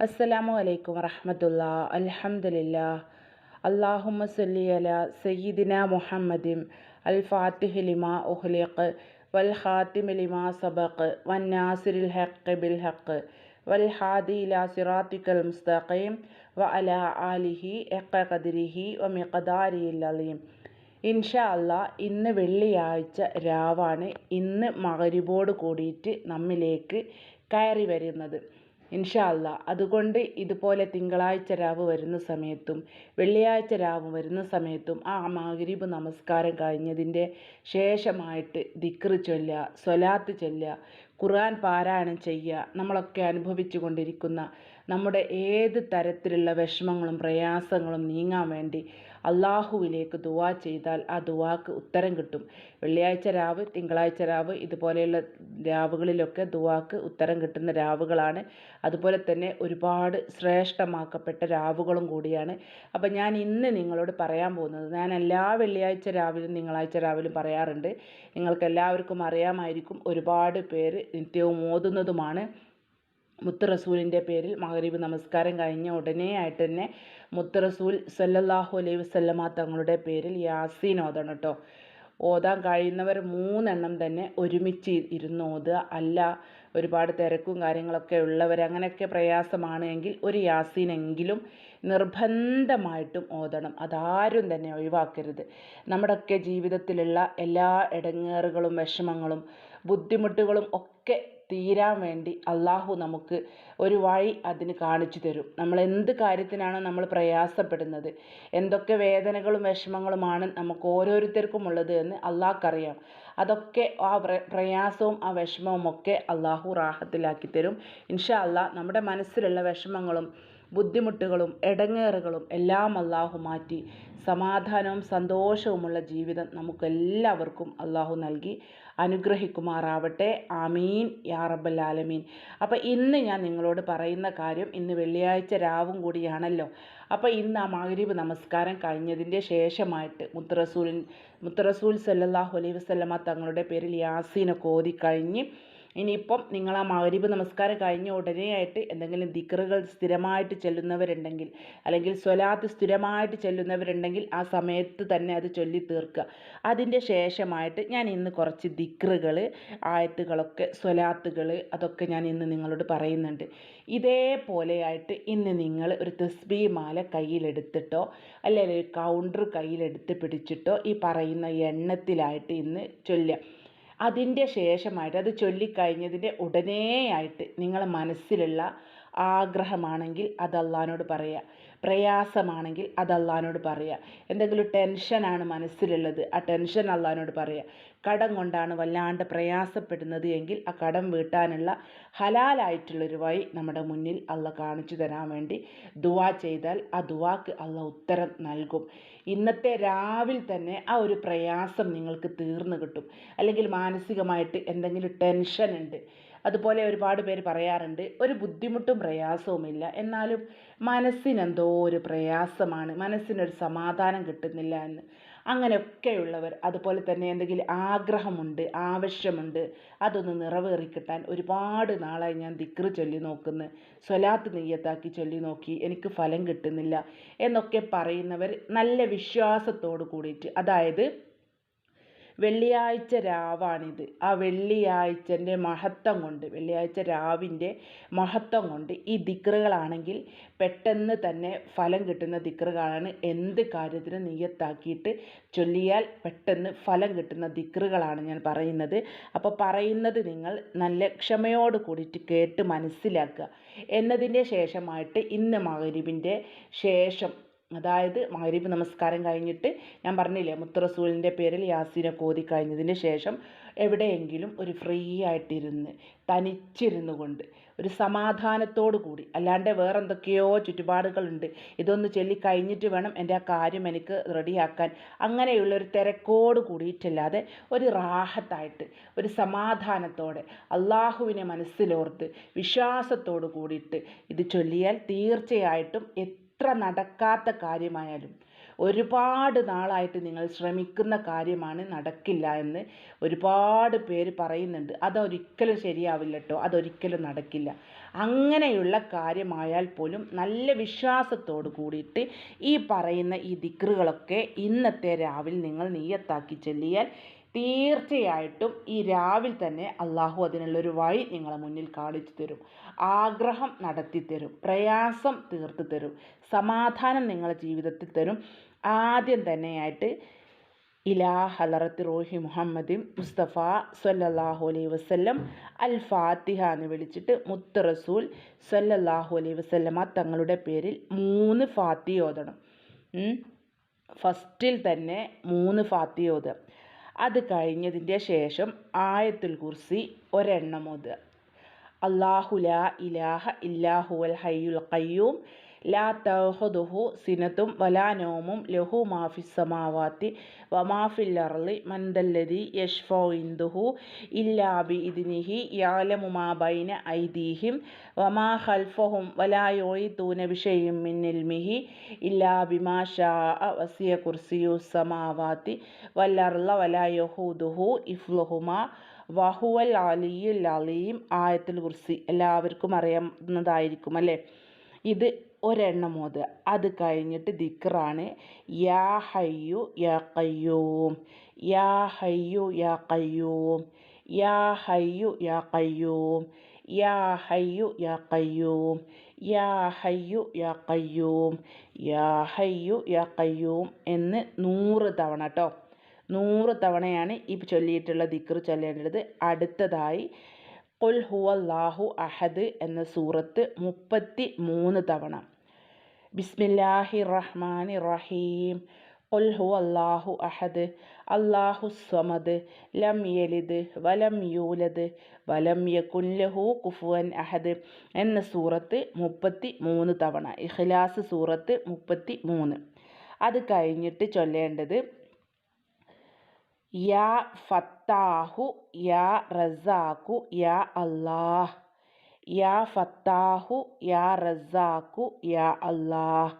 അസ്സലാമു അലൈക്കും വറഹമത്തുള്ള. അലഹമില്ല അള്ളാഹുമ്മ സല്ലി അല സയ്യിദിന മുഹമ്മദിം അൽ ഫാത്തിഹ് ലിമാ ഉഹ്ലിഖ് വൽ ഖാത്തിമ ലിമാ സബഖ് വൻ നാസിരിൽ ഹഖ് ബിൽ ഹഖ് വൽ ഹാദി ഇലാ സിറാത്തിക്കൽ മുസ്തഖീം വ അല ആലിഹി എക്ക കദിരിഹി വ മിഖദാരി അലീം. ഇൻഷാ അല്ല ഇന്ന് വെള്ളിയാഴ്ച രാവാണ്. ഇന്ന് മകരിബോട് കൂടിയിട്ട് നമ്മിലേക്ക് കയറി വരുന്നത്. ഇൻഷാ അല്ലാ. അതുകൊണ്ട് ഇതുപോലെ തിങ്കളാഴ്ച രാവ് വരുന്ന സമയത്തും വെള്ളിയാഴ്ച രാവ് വരുന്ന സമയത്തും ആ മഗ്രിബ് നമസ്കാരം കഴിഞ്ഞതിന്റെ ശേഷമായിട്ട് ദിക്റ് ചൊല്ലുക സ്വലാത്ത് ചൊല്ലുക ഖുർആൻ പാരായണം ചെയ്യുക നമ്മളൊക്കെ അനുഭവിച്ചു കൊണ്ടിരിക്കുന്ന നമ്മുടെ ഏത് തരത്തിലുള്ള വിഷമങ്ങളും പ്രയാസങ്ങളും നീങ്ങാൻ വേണ്ടി അള്ളാഹുവിലേക്ക് ദുവാ ചെയ്താൽ ആ ദുവാക്ക് ഉത്തരം കിട്ടും. വെള്ളിയാഴ്ച രാവ് തിങ്കളാഴ്ച രാവ് ഇതുപോലെയുള്ള രാവുകളിലൊക്കെ ദുവാക്ക് ഉത്തരം കിട്ടുന്ന രാവുകളാണ്. അതുപോലെ തന്നെ ഒരുപാട് ശ്രേഷ്ഠമാക്കപ്പെട്ട രാവുകളും കൂടിയാണ്. അപ്പം ഞാൻ ഇന്ന് നിങ്ങളോട് പറയാൻ പോകുന്നത് ഞാൻ എല്ലാ വെള്ളിയാഴ്ച രാവിലും തിങ്കളാഴ്ച രാവിലും പറയാറുണ്ട്. നിങ്ങൾക്ക് എല്ലാവർക്കും അറിയാമായിരിക്കും ഒരുപാട് പേര് നിത്യവും ഓതുന്നതുമാണ്. മുത്ത് റസൂലിന്റെ പേരിൽ മഗ്രിബ് നമസ്കാരം കഴിഞ്ഞ ഉടനെ ആയിട്ട് തന്നെ മുത്ത് സല്ലല്ലാഹു അലൈഹി വസല്ലമ തങ്ങളുടെ പേരിൽ യാസീൻ ഓതണം കേട്ടോ ഓതാൻ കഴിയുന്നവർ മൂന്നെണ്ണം തന്നെ ഒരുമിച്ച് ഇരുന്ന് ഓതുക. അല്ല ഒരുപാട് തിരക്കും കാര്യങ്ങളൊക്കെ ഉള്ളവർ അങ്ങനെയൊക്കെ പ്രയാസമാണ് എങ്കിൽ ഒരു യാസീനെങ്കിലും നിർബന്ധമായിട്ടും ഓതണം. അതാരും തന്നെ ഒഴിവാക്കരുത്. നമ്മുടെയൊക്കെ ജീവിതത്തിലുള്ള എല്ലാ ഇടങ്ങേറുകളും വിഷമങ്ങളും ബുദ്ധിമുട്ടുകളും ഒക്കെ തീരാൻ വേണ്ടി അള്ളാഹു നമുക്ക് ഒരു വഴി അതിന് കാണിച്ചു തരും. നമ്മൾ എന്ത് കാര്യത്തിനാണോ നമ്മൾ പ്രയാസപ്പെടുന്നത് എന്തൊക്കെ വേദനകളും വിഷമങ്ങളുമാണ് നമുക്ക് ഓരോരുത്തർക്കും ഉള്ളത് എന്ന് അള്ളാഹ്ക്കറിയാം. അതൊക്കെ ആ പ്രയാസവും ആ വിഷമവും ഒക്കെ അള്ളാഹു റാഹത്തിലാക്കി തരും. ഇൻഷാ അള്ളാഹ് നമ്മുടെ മനസ്സിലുള്ള വിഷമങ്ങളും ബുദ്ധിമുട്ടുകളും ഇടങ്ങേറുകളും എല്ലാം അള്ളാഹു മാറ്റി സമാധാനവും സന്തോഷവുമുള്ള ജീവിതം നമുക്കെല്ലാവർക്കും അള്ളാഹു നൽകി. അനുഗ്രഹിക്കുമാറാവട്ടെ. ആമീൻ. യാ റബ്ബൽ ആലമീൻ. അപ്പോൾ ഇന്ന് ഞാൻ നിങ്ങളോട് പറയുന്ന കാര്യം ഇന്ന് വെള്ളിയാഴ്ച രാവും കൂടിയാണല്ലോ. അപ്പോൾ ഇന്ന് ആ മഗ്രിബ് നമസ്കാരം കഴിഞ്ഞതിന്റെ ശേഷമായിട്ട് മുത്തറസൂലിൻ മുത്തറസൂൽ സല്ലല്ലാഹു അലൈഹി വസല്ലമ തങ്ങളുടെ പേരിൽ യാസീനൊക്കെ ഓതിക്കഴിഞ്ഞ് ഇനിയിപ്പം നിങ്ങൾ ആ മഗ്രിബ് നമസ്കാരം കഴിഞ്ഞ ഉടനെയായിട്ട് എന്തെങ്കിലും ദിക്റുകൾ സ്ഥിരമായിട്ട് ചെല്ലുന്നവരുണ്ടെങ്കിൽ അല്ലെങ്കിൽ സ്വലാത്ത് സ്ഥിരമായിട്ട് ചെല്ലുന്നവരുണ്ടെങ്കിൽ ആ സമയത്ത് തന്നെ അത് ചൊല്ലി തീർക്കുക. അതിന്റെ ശേഷമായിട്ട് ഞാൻ ഇന്ന് കുറച്ച് ദിക്റുകൾ ആയത്തുകളൊക്കെ സ്വലാത്തുകൾ അതൊക്കെ ഞാൻ ഇന്ന് നിങ്ങളോട് പറയുന്നുണ്ട്. ഇതേപോലെയായിട്ട് ഇന്ന് നിങ്ങൾ ഒരു തസ്ബീ മാല കയ്യിലെടുത്തിട്ടോ അല്ലെങ്കിൽ ഒരു കൗണ്ടർ കയ്യിലെടുത്ത് പിടിച്ചിട്ടോ ഈ പറയുന്ന എണ്ണത്തിലായിട്ട് ഇന്ന് ചൊല്ലുക. അതിന്റെ ശേഷമായിട്ട് അത് ചൊല്ലിക്കഴിഞ്ഞതിന്റെ ഉടനെയായിട്ട് നിങ്ങളെ മനസ്സിലുള്ള ആഗ്രഹമാണെങ്കിൽ അത് അള്ളഹാനോട് പറയുക. പ്രയാസമാണെങ്കിൽ അത് അള്ളഹാനോട് പറയുക. എന്തെങ്കിലും ടെൻഷനാണ് മനസ്സിലുള്ളത് ആ ടെൻഷൻ അള്ളഹാനോട് പറയുക. കടം കൊണ്ടാണ് വല്ലാണ്ട് പ്രയാസപ്പെടുന്നത് എങ്കിൽ ആ കടം വീട്ടാനുള്ള ഹലാലായിട്ടുള്ളൊരു വഴി നമ്മുടെ മുന്നിൽ അള്ള കാണിച്ചു തരാൻ വേണ്ടി ദുവാ ചെയ്താൽ ആ ദുവാക്ക് അള്ള ഉത്തരം നൽകും. ഇന്നത്തെ രാവിൽ തന്നെ ആ ഒരു പ്രയാസം നിങ്ങൾക്ക് തീർന്നു കിട്ടും. അല്ലെങ്കിൽ മാനസികമായിട്ട് എന്തെങ്കിലും ടെൻഷൻ ഉണ്ട് അതുപോലെ ഒരുപാട് പേര് പറയാറുണ്ട് ഒരു ബുദ്ധിമുട്ടും പ്രയാസവുമില്ല. എന്നാലും മനസ്സിനെന്തോ ഒരു പ്രയാസമാണ് മനസ്സിനൊരു സമാധാനം കിട്ടുന്നില്ല എന്ന്. അങ്ങനെയൊക്കെയുള്ളവർ അതുപോലെ തന്നെ എന്തെങ്കിലും ആഗ്രഹമുണ്ട് ആവശ്യമുണ്ട് അതൊന്ന് നിറവേറി കിട്ടാൻ ഒരുപാട് നാളായി ഞാൻ ദിക്റ് ചൊല്ലി നോക്കുന്ന. സ്വലാത്ത് നെയ്യത്താക്കി ചൊല്ലി നോക്കി എനിക്ക് ഫലം കിട്ടുന്നില്ല എന്നൊക്കെ പറയുന്നവർ നല്ല വിശ്വാസത്തോട് കൂടിയിട്ട് അതായത് വെള്ളിയാഴ്ച രാവാണിത്. ആ വെള്ളിയാഴ്ചന്റെ മഹത്വം കൊണ്ട് വെള്ളിയാഴ്ച രാവിന്റെ മഹത്വം കൊണ്ട് ഈ ദിക്റുകളാണെങ്കിൽ പെട്ടെന്ന് തന്നെ ഫലം കിട്ടുന്ന ദിക്റുകളാണ്. എന്ത് കാര്യത്തിനും നീയത്താക്കിയിട്ട് ചൊല്ലിയാൽ പെട്ടെന്ന് ഫലം കിട്ടുന്ന ദിക്റുകളാണ് ഞാൻ പറയുന്നത്. അപ്പോൾ പറയുന്നത് നിങ്ങൾ നല്ല ക്ഷമയോട് കൂടിയിട്ട് കേട്ട് മനസ്സിലാക്കുക. എന്നതിന്റെ ശേഷമായിട്ട് ഇന്ന് മകരിവിന്റെ ശേഷം അതായത് മഹരീബ് നമസ്കാരം കഴിഞ്ഞിട്ട് ഞാൻ പറഞ്ഞില്ലേ മുത്തറസൂലിന്റെ പേരിൽ യാസീനെ കോതി കഴിഞ്ഞതിന് ശേഷം എവിടെയെങ്കിലും ഒരു ഫ്രീ ആയിട്ടിരുന്ന് തനിച്ചിരുന്നു കൊണ്ട് ഒരു സമാധാനത്തോടു കൂടി അല്ലാണ്ട് വേറെ എന്തൊക്കെയോ ചുറ്റുപാടുകളുണ്ട്. ഇതൊന്ന് ചൊല്ലി കഴിഞ്ഞിട്ട് വേണം എന്റെ ആ കാര്യം എനിക്ക് റെഡിയാക്കാൻ അങ്ങനെയുള്ള ഒരു തിരക്കോട് കൂടിയിട്ടല്ലാതെ ഒരു റാഹത്തായിട്ട് ഒരു സമാധാനത്തോടെ അള്ളാഹുവിനെ മനസ്സിലോർത്ത് വിശ്വാസത്തോടു കൂടിയിട്ട് ഇത് ചൊല്ലിയാൽ തീർച്ചയായിട്ടും എത്ര നടക്കാത്ത കാര്യമായാലും ഒരുപാട് നാളായിട്ട് നിങ്ങൾ ശ്രമിക്കുന്ന കാര്യമാണ് നടക്കില്ല എന്ന് ഒരുപാട് പേര് പറയുന്നുണ്ട്. അതൊരിക്കലും ശരിയാവില്ല കേട്ടോ അതൊരിക്കലും നടക്കില്ല. അങ്ങനെയുള്ള കാര്യമായാൽ പോലും നല്ല വിശ്വാസത്തോട് കൂടിയിട്ട് ഈ പറയുന്ന ഈ ദിക്റുകളൊക്കെ ഇന്നത്തെ രാവിലെ നിങ്ങൾ നീയത്താക്കി ചൊല്ലിയാൽ തീർച്ചയായിട്ടും ഈ രാവിൽ തന്നെ അള്ളാഹു അതിനുള്ളൊരു വഴി നിങ്ങളെ മുന്നിൽ കാണിച്ചു തരും. ആഗ്രഹം നടത്തി തരും. പ്രയാസം തീർത്തു തരും. സമാധാനം നിങ്ങളുടെ ജീവിതത്തിൽ തരും. ആദ്യം തന്നെയായിട്ട് ഇലാ ഹലറത്ത് റോഹി മുഹമ്മദ് മുസ്തഫ സല്ലല്ലാഹു അലൈഹി വസല്ലം അൽ ഫാത്തിഹ എന്ന് വിളിച്ചിട്ട് മുത്ത് റസൂൽ സല്ലല്ലാഹു അലൈഹി വസല്ലമ തങ്ങളുടെ പേരിൽ മൂന്ന് ഫാത്തി ഓതണം. ഫസ്റ്റിൽ തന്നെ മൂന്ന് ഫാത്തി അത് കഴിഞ്ഞതിന്റെ ശേഷം ആയത്തുൽ കുർസി ഒരെണ്ണം ഓതുക. അള്ളാഹുല ഇലാഹ ഇല്ലാഹുവൽ ഹയ്യുൽ ഖയ്യൂം ലാ തഹുദുഹു സിനത്തും വലാ നോമും ലഹു മാഫിസ് സമാവാത്തി വമാഫിൽ അർളി മന്ദല്ലതി യഷ്ഫോ ഇന്ദുഹു ഇല്ലാ ബി ഇതിനിഹി യാലമു മാ ബൈന ഐദീഹിം വമാ ഖൽഫഹും വലാ യുഈതൂന ബിഷൈഇൻ മിൻ ഇൽമിഹി ഇല്ലാ ബിമാ ഷാഅ വസിയ കുർസിയു സമാവാത്തി വൽ അർള വലാ യഹൂദുഹു ഇഫ്ലുഹുമാ വഹുവൽ അലിയുൽ അലീം ആയത്തുൽ കുർസി. എല്ലാവർക്കും അറിയാവുന്നതായിരിക്കും അല്ലേ? ഇത് ഒരെണ്ണം ഓതുക അത് കഴിഞ്ഞിട്ട് ദിക്റാണ്. യാ ഹയ്യു യാ കയ്യൂം യാ ഹയ്യു യാ കയ്യൂം യാ ഹയ്യു യാ കയ്യൂം യാ ഹയ്യു യാ കയ്യൂം യാ ഹയ്യു യാ കയ്യൂം യാ ഹയ്യു യാ കയ്യൂം എന്ന് നൂറ് തവണ കേട്ടോ നൂറ് തവണയാണ് ഈ ചൊല്ലിയിട്ടുള്ള ദിക്ർ ചൊല്ലേണ്ടത്. അടുത്തതായി ഖുൽ ഹുവല്ലാഹു അഹദ് എന്ന സൂറത്ത് മുപ്പത്തി മൂന്ന് തവണ. ബിസ്മില്ലാഹി റഹ്മാൻ റഹീം ഖുൽ അള്ളാഹു അഹദ്. അള്ളാഹു സ്വമദ്. ലം യലിദ് വലം യൂലദ് വലം യകുൻ ലഹു കുഫുവൻ അഹദ് എന്ന സൂറത്ത് മുപ്പത്തി മൂന്ന് തവണ. ഇഖ്ലാസ് സൂറത്ത് മുപ്പത്തി മൂന്ന് അത് കഴിഞ്ഞിട്ട് ചൊല്ലേണ്ടത് യാ ഫത്താഹു യാ റസാഖു യാ അല്ലാഹ്. യാ ഫത്താഹു യാ റസാഖു യാ അല്ലാഹ്.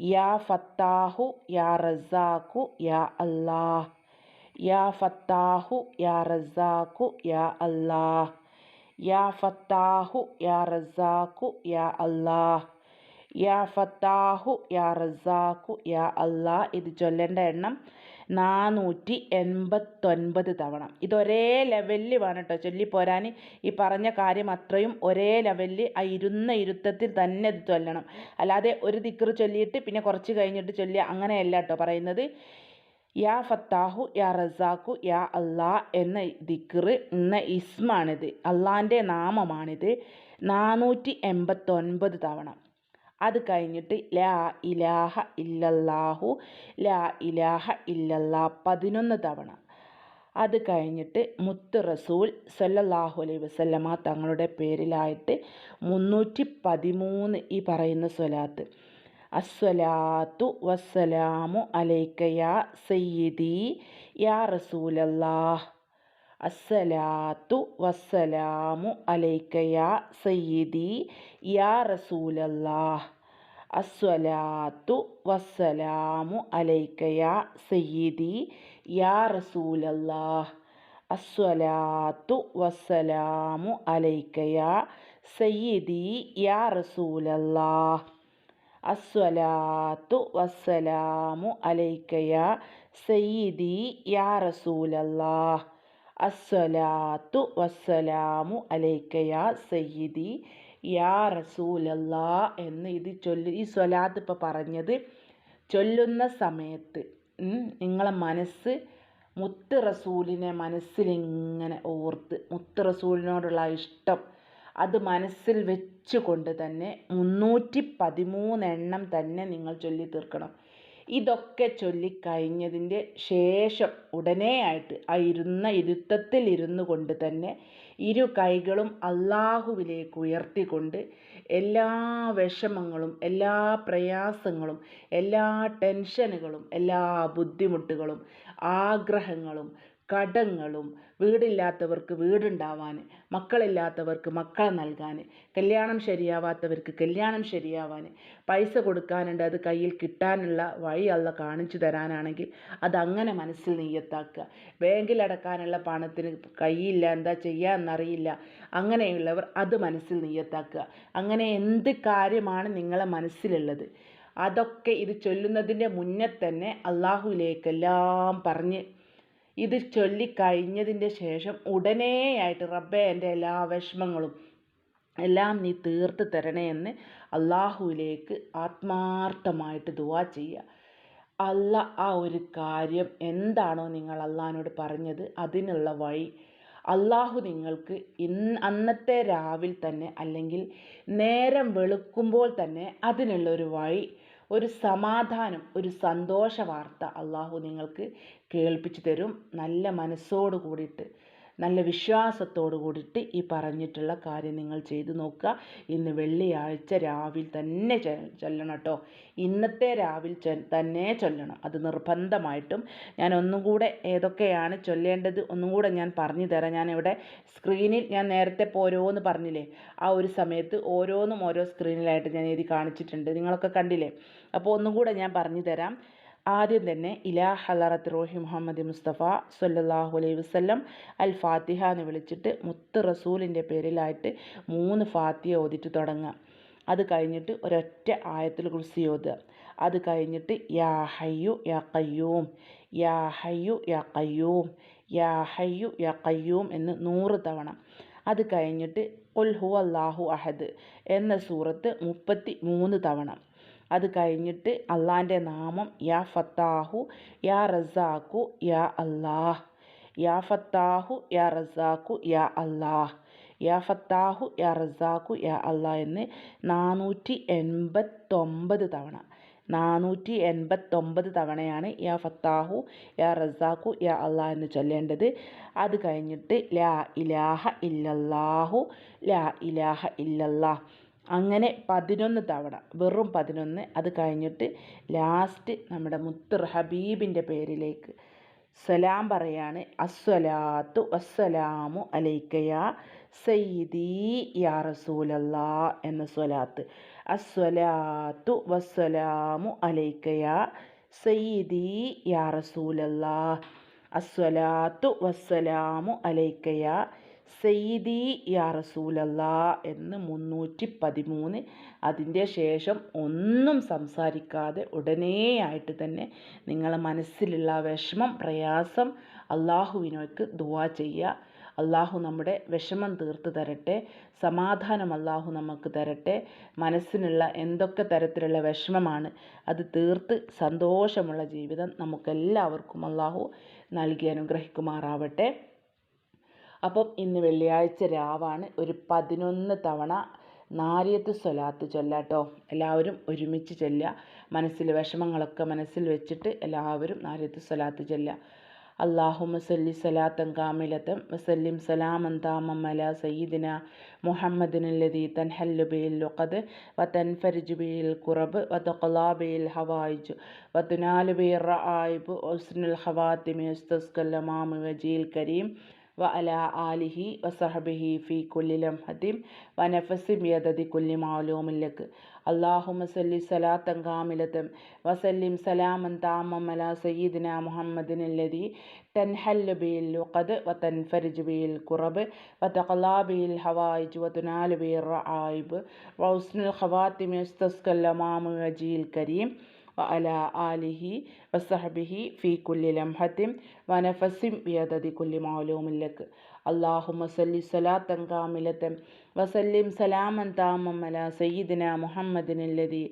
യാ ഫത്താഹു യാ റസാഖു യാ അല്ലാഹ്. യാ ഫത്താഹു യാ റസാഖു യാ അല്ലാഹ്. യാ ഫത്താഹു യാ റസാഖു യാ അല്ലാഹ്. യാ ഫത്താഹു യാ റസാഖു യാ അല്ലാഹ്. ഇത് ചൊല്ലേണ്ട എണ്ണം നാനൂറ്റി എൺപത്തൊൻപത് തവണ. ഇതൊരേ ലെവലിൽ വേണം കേട്ടോ ചൊല്ലിപ്പോരാൻ ഈ പറഞ്ഞ കാര്യം അത്രയും ഒരേ ലെവലിൽ ആ ഇരുന്ന ഇരുത്തത്തിൽ തന്നെ ഇത് ചൊല്ലണം. അല്ലാതെ ഒരു ദിക്ർ ചൊല്ലിയിട്ട് പിന്നെ കുറച്ച് കഴിഞ്ഞിട്ട് ചൊല്ലുക അങ്ങനെയല്ല കേട്ടോ പറയുന്നത്. യാ ഫത്താഹു യാ റസാഖു യാ അള്ളാ എന്ന ദിക്ർ എന്ന ഇസ്മാണിത്. അള്ളാന്റെ നാമമാണിത്. നാനൂറ്റി എൺപത്തൊൻപത് തവണ. അത് കഴിഞ്ഞിട്ട് ലാ ഇലാഹ ഇല്ലല്ലാഹു ലാ ഇലാഹ ഇല്ലല്ലാ പതിനൊന്ന് തവണ. അത് കഴിഞ്ഞിട്ട് മുത്ത് റസൂൽ സല്ലല്ലാഹു അലൈഹി വസല്ലമ തങ്ങളുടെ പേരിലായിട്ട് മുന്നൂറ്റി പതിമൂന്ന് ഈ പറയുന്ന സ്വലാത്ത്. അസ്വലാത്തു വസ്സലാമു അലൈക്കയാ സയ്യിദി യാ റസൂലല്ലാഹ്. അസ്സലാത്തു വസ്സലാമു അലൈക്ക യാ സയ്യിദി യാ റസൂലല്ലാഹ്. അസ്സലാത്തു വസ്സലാമു അലൈക്ക യാ സയ്യിദി യാ റസൂലല്ലാഹ്. അസ്സലാത്തു വസ്സലാമു അലൈക്ക യാ സയ്യിദി യാ റസൂലല്ലാഹ്. അസ്സലാത്തു വസ്സലാമു അലൈക്ക യാ സയ്യിദി യാ റസൂലല്ലാഹ്. അസ്സലാത്തു വസ്സലാമു അലൈക്ക യാ സയ്യിദി യാ റസൂലല്ലാ എന്ന് ഇത് ചൊല്ലി ഈ സ്വലാത്ത് ഇപ്പോൾ പറഞ്ഞത് ചൊല്ലുന്ന സമയത്ത് നിങ്ങളെ മനസ്സ് മുത്ത് റസൂലിനെ മനസ്സിലിങ്ങനെ ഓർത്ത് മുത്ത് റസൂലിനോടുള്ള ഇഷ്ടം അത് മനസ്സിൽ വെച്ചുകൊണ്ട് തന്നെ മുന്നൂറ്റി പതിമൂന്നെണ്ണം തന്നെ നിങ്ങൾ ചൊല്ലി തീർക്കണം. ഇതൊക്കെ ചൊല്ലിക്കഴിഞ്ഞതിന്റെ ശേഷം ഉടനെ ആയിട്ട് ആ ഇരുന്ന ഇരുത്തത്തിൽ ഇരുന്നു കൊണ്ട് തന്നെ ഇരു കൈകളും അള്ളാഹുവിലേക്ക് ഉയർത്തിക്കൊണ്ട് എല്ലാ വിഷമങ്ങളും എല്ലാ പ്രയാസങ്ങളും എല്ലാ ടെൻഷനുകളും എല്ലാ ബുദ്ധിമുട്ടുകളും ആഗ്രഹങ്ങളും കടങ്ങളും വീടില്ലാത്തവർക്ക് വീടുണ്ടാവാൻ മക്കളില്ലാത്തവർക്ക് മക്കളെ നൽകാൻ കല്യാണം ശരിയാവാത്തവർക്ക് കല്യാണം ശരിയാവാൻ പൈസ കൊടുക്കാനുണ്ട് അത് കയ്യിൽ കിട്ടാനുള്ള വഴി അല്ല കാണിച്ചു തരാനാണെങ്കിൽ അതങ്ങനെ മനസ്സിൽ നെയ്യത്താക്കുക. ബാങ്കിൽ അടക്കാനുള്ള പണത്തിന് കയ്യില്ല എന്താ ചെയ്യുക എന്നറിയില്ല. അങ്ങനെയുള്ളവർ അത് മനസ്സിൽ നെയ്യത്താക്കുക. അങ്ങനെ എന്ത് കാര്യമാണ് നിങ്ങളെ മനസ്സിലുള്ളത്? അതൊക്കെ ഇത് ചൊല്ലുന്നതിന്റെ മുന്നേ തന്നെ അള്ളാഹുവിലേക്കെല്ലാം പറഞ്ഞ് ഇത് ചൊല്ലിക്കഴിഞ്ഞതിന്റെ ശേഷം ഉടനെയായിട്ട് റബ്ബേ എന്റെ എല്ലാ വിഷമങ്ങളും എല്ലാം നീ തീർത്ത് തരണേ എന്ന് അള്ളാഹുവിലേക്ക് ആത്മാർത്ഥമായിട്ട് ദുവാ ചെയ്യുക. അല്ല ആ ഒരു കാര്യം എന്താണോ നിങ്ങൾ അള്ളാഹിനോട് പറഞ്ഞത് അതിനുള്ള വഴി അള്ളാഹു നിങ്ങൾക്ക് ഇന്ന് അന്നത്തെ രാവിൽ തന്നെ അല്ലെങ്കിൽ നേരം വെളുക്കുമ്പോൾ തന്നെ അതിനുള്ളൊരു വഴി ഒരു സമാധാനം ഒരു സന്തോഷ വാർത്ത അള്ളാഹു നിങ്ങൾക്ക് കേൾപ്പിച്ചു തരും. നല്ല മനസ്സോട് കൂടിയിട്ട് നല്ല വിശ്വാസത്തോടു കൂടിയിട്ട് ഈ പറഞ്ഞിട്ടുള്ള കാര്യം നിങ്ങൾ ചെയ്തു നോക്കുക. ഇന്ന് വെള്ളിയാഴ്ച രാവിലെ തന്നെ ചൊല്ലണം കേട്ടോ. ഇന്നത്തെ രാവിലെ തന്നെ ചൊല്ലണം. അത് നിർബന്ധമായിട്ടും ഞാൻ ഒന്നും കൂടെ ഏതൊക്കെയാണ് ചൊല്ലേണ്ടത് ഒന്നും കൂടെ ഞാൻ പറഞ്ഞു തരാം. ഞാൻ ഇവിടെ സ്ക്രീനിൽ ഞാൻ നേരത്തെ ഇപ്പോൾ ഓരോന്ന് പറഞ്ഞില്ലേ? ആ ഒരു സമയത്ത് ഓരോന്നും ഓരോ സ്ക്രീനിലായിട്ട് ഞാൻ എഴുതി കാണിച്ചിട്ടുണ്ട്. നിങ്ങളൊക്കെ കണ്ടില്ലേ? അപ്പോൾ ഒന്നും കൂടെ ഞാൻ പറഞ്ഞു തരാം. ആദ്യം തന്നെ ഇലാ ഹലറത്ത് റോഹി മുഹമ്മദ് മുസ്തഫ സല്ലാഹു അലൈഹി വസ്ലം അൽ ഫാത്തിഹ എന്ന് വിളിച്ചിട്ട് മുത്ത് റസൂലിന്റെ പേരിലായിട്ട് മൂന്ന് ഫാത്തിഹ ഓതിട്ട് തുടങ്ങുക അത് കഴിഞ്ഞിട്ട് ഒരൊറ്റ ആയത്തിൽ കുറിച്ച് ഓതുക. അത് കഴിഞ്ഞിട്ട് യാ ഹയ്യു യാ കയ്യൂം യാ ഹയ്യു യാ കയ്യൂം യാ ഹയ്യു യാ കയ്യൂം എന്ന് നൂറ് തവണ. അത് കഴിഞ്ഞിട്ട് ഉൽഹു അള്ളാഹു അഹദ് എന്ന സൂറത്ത് മുപ്പത്തി മൂന്ന് തവണ. അത് കഴിഞ്ഞിട്ട് അള്ളാന്റെ നാമം യാ ഫത്താഹു യാ റസാഖു യാ അല്ലാഹ്. യാ ഫത്താഹു യാ റസാഖു യാ അല്ലാഹ്. യാ ഫത്താഹു യാ റസാഖു യാ അല്ലാ എന്ന് നാനൂറ്റി എൺപത്തൊമ്പത് തവണ. നാനൂറ്റി എൺപത്തൊമ്പത് തവണയാണ് യാ ഫത്താഹു യാ റസാഖു യാ അല്ലാ എന്ന് ചൊല്ലേണ്ടത്. അത് കഴിഞ്ഞിട്ട് ലാ ഇലാഹ ഇല്ലല്ലാഹു ലാ ഇലാഹ ഇല്ലല്ലാഹ്. അങ്ങനെ പതിനൊന്ന് തവണ വെറും പതിനൊന്ന്. അത് കഴിഞ്ഞിട്ട് ലാസ്റ്റ് നമ്മുടെ മുത്തർ ഹബീബിന്റെ പേരിലേക്ക് സലാം പറയാണ് അസ്വലാത്തു അസ്സലാമു അലൈക്കയ സയ്യിദി യാ റസൂലല്ലാ എന്ന സ്വലാത്ത്. അസ്വലാത്തു വസ്സലാമു അലൈക്കയ സയ്യിദി യാ റസൂലല്ലാ അസ്വലാത്തു വസ്സലാമു അലൈക്കയ സെയ്ദി യാ റസൂലല്ല എന്ന് മുന്നൂറ്റി പതിമൂന്ന് അതിന്റെ ശേഷം ഒന്നും സംസാരിക്കാതെ ഉടനെയായിട്ട് തന്നെ നിങ്ങളെ മനസ്സിലുള്ള വിഷമം പ്രയാസം അള്ളാഹുവിനോക്ക് ദുവാ ചെയ്യുക. അള്ളാഹു നമ്മുടെ വിഷമം തീർത്ത് തരട്ടെ സമാധാനം അള്ളാഹു നമുക്ക് തരട്ടെ മനസ്സിനുള്ള എന്തൊക്കെ തരത്തിലുള്ള വിഷമമാണ് അത് തീർത്ത് സന്തോഷമുള്ള ജീവിതം നമുക്കെല്ലാവർക്കും അള്ളാഹു നൽകി അനുഗ്രഹിക്കുമാറാവട്ടെ. അപ്പം ഇന്ന് വെള്ളിയാഴ്ച രാവാണ് ഒരു പതിനൊന്ന് തവണ നാരിയത്ത് സ്വലാത്ത് ചൊല്ലാട്ടോ എല്ലാവരും ഒരുമിച്ച് ചൊല്ലുക. മനസ്സിൽ വിഷമങ്ങളൊക്കെ മനസ്സിൽ വെച്ചിട്ട് എല്ലാവരും നാരിയത്ത് സ്വലാത്ത് ചൊല്ലുക. അള്ളാഹുമ സല്ലി സലാത്തൻ കാമിലത്തം വസല്ലിം സലാമൻ താമല സയ്യിദിന മുഹമ്മദിനല്ലതി തൻഹല്ലു ബിൽ ലുഖദ് വതൻഫരിജു ബിൽ ഖുറബ് വതഖലാ ബിൽ ഹവായിജ് വതുനാലു ബിൽ റആയിബ് ഉസ്നുൽ ഖവാത്തിമി ഉസ്തസ്കല്ലമാമി വജീൽ കരീം വ അല ആലിഹി വസഹബിഹി ഫി കുല്ലി ലംഹത്തിം വനഫസി ബിയദതി കുല്ലി മാലൂമില്ലക്ക് അള്ളാഹുമ സല്ലി സലാത്തൻ കാമിലത്തും വസല്ലിം സലാമൻ താമം അല സയ്യിദിന മുഹമ്മദിൻ അല്ലതി തൻഹല്ല ബിയിൽ ലുഖദ് വതൻഫരിജ് ബിയിൽ കുറബ് വതഖലാ ബിയിൽ ഹവായിജ് വതുനാലു ബിയിൽ റആയിബ് വൗസ്നുൽ ഖവാത്തിമി ഉസ്തസ്കൽ അമാമു വജീൽ കരീം വഅല ആലിഹി വസഹബിഹി ഫി കുല്ലി ലംഹത്തിം വനഫസിം ബിയദതി കുല്ലി മാലൂമില്ലക്ക് അള്ളാഹുമ സല്ലി സലാത്തൻ കാമിലത്തൻ വസല്ലിം സലാമൻ താമം അല സയ്യിദിന മുഹമ്മദിനല്ലതി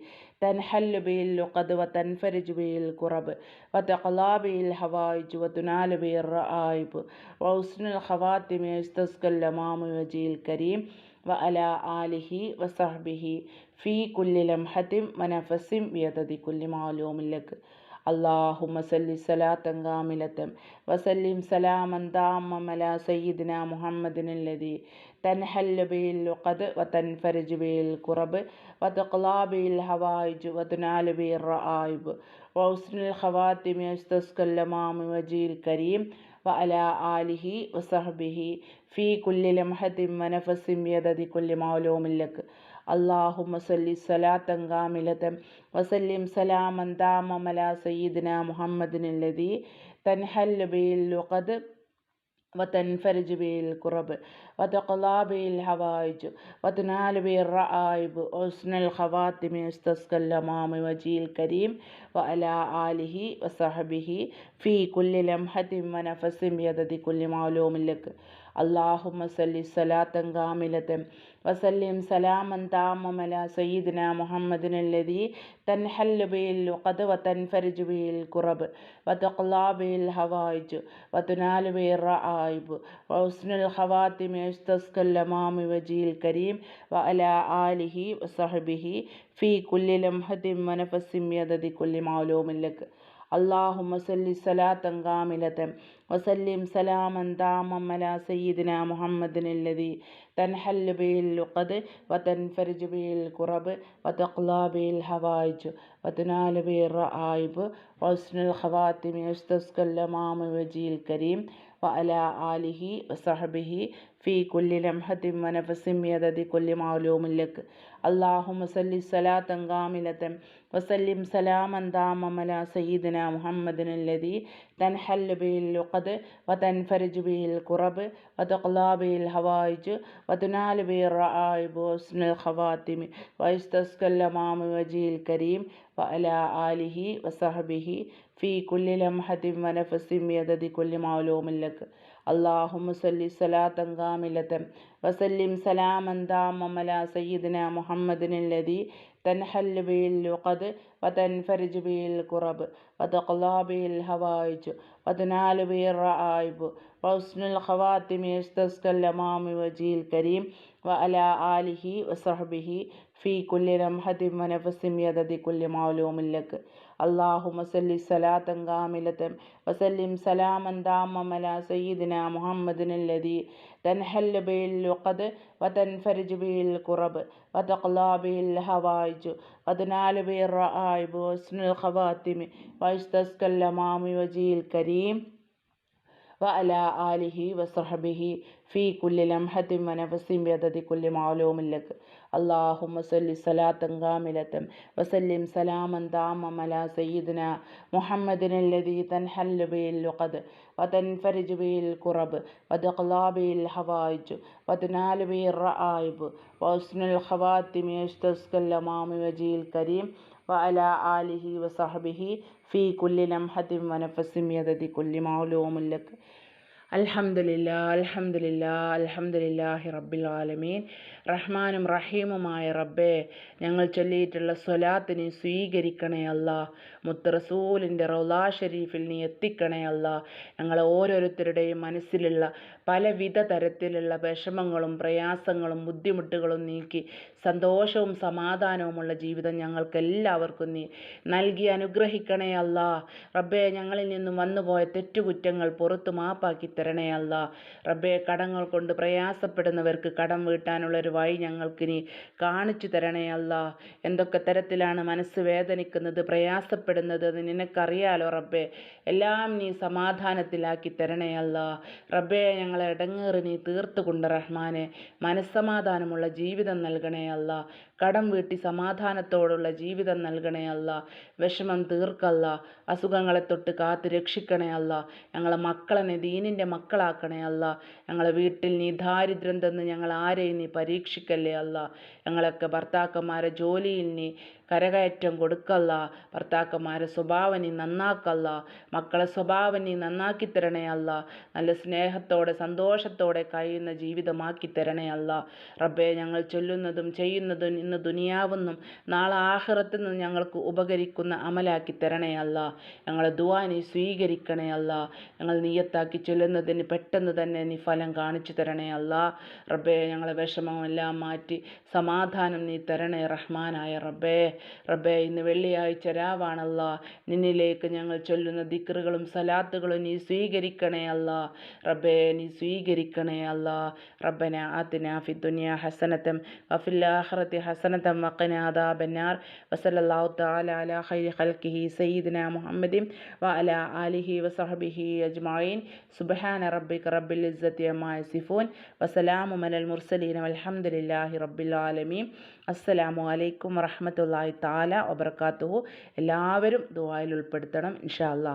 തൻഹല്ലു ബിൽ ലുഖദ് വതൻഫരിജു ബിൽ കുറബ് വതഖലാ ബിൽ ഹവായിജ് വതുനാലു ബിൽ റആയിബ് വഹുസ്നുൽ ഖവാത്തിമി യസ്തസ്കൽ ലമാമു വജീൽ കരീം വഅല ആലിഹി വസഹ്ബിഹി آله وصحبه في كل لمحة ونفس بيدد كل معلوم لك اللهم صل صلاة كاملة وسلم سلاما تاما على سيدنا محمد الذي تنحل به اللقد وتنفرج به الكرب وتقلى به الحوائج وتنال به الرائب وحسن الخواتم يستسقى الأمام وجه الكريم وعلى آله وصحبه في كل لمحة ونفس بيدد كل معلوم لك اللهم صل صلاة كاملة وسلم سلاما تاما على سيدنا محمد الذي تنحل به اللقد وتنفرج به الكرب وتقضى به الحوائج وتنال به الرعائب وحسن الخواتم يستسقى الأمام وجه الكريم وعلى آله وصحبه في كل لمحة ونفس بيدد كل معلوم لك അള്ളാഹുമ സല്ലി സലാത്തൻ കാമിലത്തൻ വസല്ലിം സലാമൻ താമമല സയ്യിദിന മുഹമ്മദിനല്ലതി തൻഹല്ലുബിയിൽ ഖദ് വതൻഫരിജു ബിൽ കുറബ് വതഖ്ലാ ബിൽ ഹവായിജ് വതുനാലു ബിൽ റആയിബ് വഹുസ്നുൽ ഖവാതിമി യസ്തസ്കൽ ലമാമി വജീൽ കരീം വഅല ആലിഹി വസഹബിഹി ഫീ കുല്ലി ലംഹദിൻ വനഫസിൻ യദദി കുല്ലി മാലൂമിൻ ലക് അള്ളാഹുമ്മ സല്ലി സലാത്തൻ കാമിലത്തൻ വസല്ലിം സലാമൻ താമം അലാ സയ്യിദിന മുഹമ്മദിനല്ലതി തൻഹൽ ബിഹിൽ ലുഖദ് വതൻഫരിജ ബിഹിൽ കുറബ് വതഖ്ലാ ബിഹിൽ ഹവായിജ് വതനാല ബിഹിൽ റആയിബ് വസ്നുൽ ഖവാത്തിമി ഉസ്തസ്കൽ ലമാമ വജീൽ കരീം വഅലാ ആലിഹി വസഹബിഹി الكريم وعلى آله وصحبه في كل لمحة ونفس بيدد كل معلوم لك اللهم صل صلاة كاملة وسلم سلاما تاما على سيدنا محمد الذي تنحل به اللقد وتنفرج به الكرب وتقضى به الحوائج وتنال به الرعائب وحسن الخواتم ويستسقى الأمام وجه الكريم وعلى آله وصحبه في كل لمحة ونفس بيدد كل معلوم لك اللهم صل صلاة كاملة وسلم سلاما تاما على سيدنا محمد الذي تنحل به اللقد وتنفرج به الكرب وتقضى به الحوائج وتنال به الرعائب وحسن الخواتم يستسقى الأمام وجه الكريم وعلى آله وصحبه في كل لمحة ونفس بيدد كل معلوم لك اللهم صل صلاة كاملة وسلم سلاما تاما على سيدنا محمد الذي تنحل به اللقد وتنفرج به الكرب وتقضى به الحوائج وتنال به الرعائب وحسن الخواتم ويستسقى الأمام وجه الكريم وعلى آله وصحبه في كل لمحة ونفس بيدد كل معلوم لك اللهم صل صلاة كاملة وسلم سلاما تاما على سيدنا محمد الذي تنحل به اللقد وتنفرج به الكرب وتقضى به الحوائج وتنال به الرعائب وحسن الخواتم يستسقى الأمام وجه الكريم വഅല ആലിഹി വസഹബിഹി ഫീ കുല്ലി ലംഹത്തിൻ വനഫസിം യദതി കുല്ലി മൗലൂമുൻ ലക്. അൽഹംദുലില്ലാ അൽഹംദുലില്ലാ അൽഹംദുലില്ലാഹി റബ്ബിൽ ആലമീൻ. റഹ്മാനും റഹീമുമായ റബ്ബേ ഞങ്ങൾ ചൊല്ലിയിട്ടുള്ള സ്വലാത്തിനെ സ്വീകരിക്കണേ അല്ല. മുത്തറസൂലിന്റെ റൗലാ ഷരീഫിൽ നീ എത്തിക്കണേ അല്ല. ഞങ്ങളെ ഓരോരുത്തരുടെയും മനസ്സിലുള്ള പലവിധ തരത്തിലുള്ള വിഷമങ്ങളും പ്രയാസങ്ങളും ബുദ്ധിമുട്ടുകളും നീക്കി സന്തോഷവും സമാധാനവുമുള്ള ജീവിതം ഞങ്ങൾക്ക് എല്ലാവർക്കും നീ നൽകി അനുഗ്രഹിക്കണേ അല്ല. റബ്ബെ ഞങ്ങളിൽ നിന്നും വന്നുപോയ തെറ്റുകുറ്റങ്ങൾ പുറത്തു മാപ്പാക്കി തരണേ അല്ല. റബ്ബെ കടങ്ങൾ കൊണ്ട് പ്രയാസപ്പെടുന്നവർക്ക് കടം വീട്ടാനുള്ള ഒരു വഴി ഞങ്ങൾക്ക് നീ കാണിച്ചു തരണേ അല്ല. എന്തൊക്കെ തരത്തിലാണ് മനസ്സ് വേദനിക്കുന്നത് പ്രയാസപ്പെടുന്നത് അത് നിനക്കറിയാലോ റബ്ബെ? എല്ലാം നീ സമാധാനത്തിലാക്കി തരണേ അല്ല. റബ്ബേ ഞങ്ങളെ ഇടങ്ങേറ് നീ തീർത്തുകൊണ്ട് റഹ്മാനെ മനസ്സമാധാനമുള്ള ജീവിതം നൽകണേ അല്ല. കടം വീട്ടി സമാധാനത്തോടുള്ള ജീവിതം നൽകണേ അല്ല. വിഷമം തീർക്കല്ല. അസുഖങ്ങളെ തൊട്ട് കാത്ത് രക്ഷിക്കണേ അല്ല. ഞങ്ങളെ മക്കളെ ദീനിന്റെ മക്കളാക്കണേ അല്ല. ഞങ്ങളെ വീട്ടിൽ നീ ദാരിദ്ര്യം തന്ന് ഞങ്ങൾ ആരെയും നീ പരീക്ഷിക്കല്ലേ അല്ല. ഞങ്ങളൊക്കെ ഭർത്താക്കന്മാരെ ജോലിയിൽ നീ കരകയറ്റം കൊടുക്കല്ല. ഭർത്താക്കന്മാരെ സ്വഭാവം നീ നന്നാക്കല്ല. മക്കളെ സ്വഭാവം നീ നന്നാക്കി തരണേ അല്ല. നല്ല സ്നേഹത്തോടെ സന്തോഷത്തോടെ കഴിയുന്ന ജീവിതമാക്കി തരണേ അല്ല. റബ്ബെ ഞങ്ങൾ ചൊല്ലുന്നതും ചെയ്യുന്നതും ഇന്ന് ദുനിയാവെന്നും നാളെ ആഹ്റത്തിൽ നിന്ന് ഞങ്ങൾക്ക് ഉപകരിക്കുന്ന അമലാക്കി തരണേ അല്ല. ഞങ്ങളെ ദുവാ നീ സ്വീകരിക്കണേ അല്ല. ഞങ്ങൾ നീയത്താക്കി ചൊല്ലുന്നതിന് പെട്ടെന്ന് തന്നെ നീ ഫലം കാണിച്ചു തരണേ അല്ല. റബ്ബേ ഞങ്ങളെ വിഷമമെല്ലാം മാറ്റി സമാധാനം നീ തരണേ റഹ്മാനായ റബ്ബേ. റബ്ബേ ഇന്ന് വെള്ളിയാഴ്ച രാവാണല്ല. നിന്നിലേക്ക് ഞങ്ങൾ ചൊല്ലുന്ന ദിക്റുകളും സലാത്തുകളും നീ സ്വീകരിക്കണേ അല്ല. റബ്ബേ നീ സ്വീകരിക്കണേ അല്ല. റബ്ബന ആത്തിന ഫി ദുനിയ ഹസനത്തം വഫിൽ ആഖിറതി ഹസ ഹസനത മക്കനാദ ബന്നാർ വസലല്ലാഹു താല അല ഹൈ ഹൽക്കിഹി സയ്യിദിന മുഹമ്മദിൻ വ അല ആലിഹി വസഹബിഹി അജ്മായിൻ സുബഹാന റബ്ബിക് റബ്ബിൽ ഇസ്സത്തി അമ്മായ സിഫൂൻ വസലാമു മലൽ മുർസലീൻ അലഹമുല്ലാഹി റബ്ബിൽ ആലമീൻ അസ്സലാമു അലൈക്കും വറഹമത്തല്ലാഹി താല വബർക്കാത്തുഹു എല്ലാവരും ദുബായിൽ ഉൾപ്പെടുത്തണം. ഇൻഷാ അല്ലാ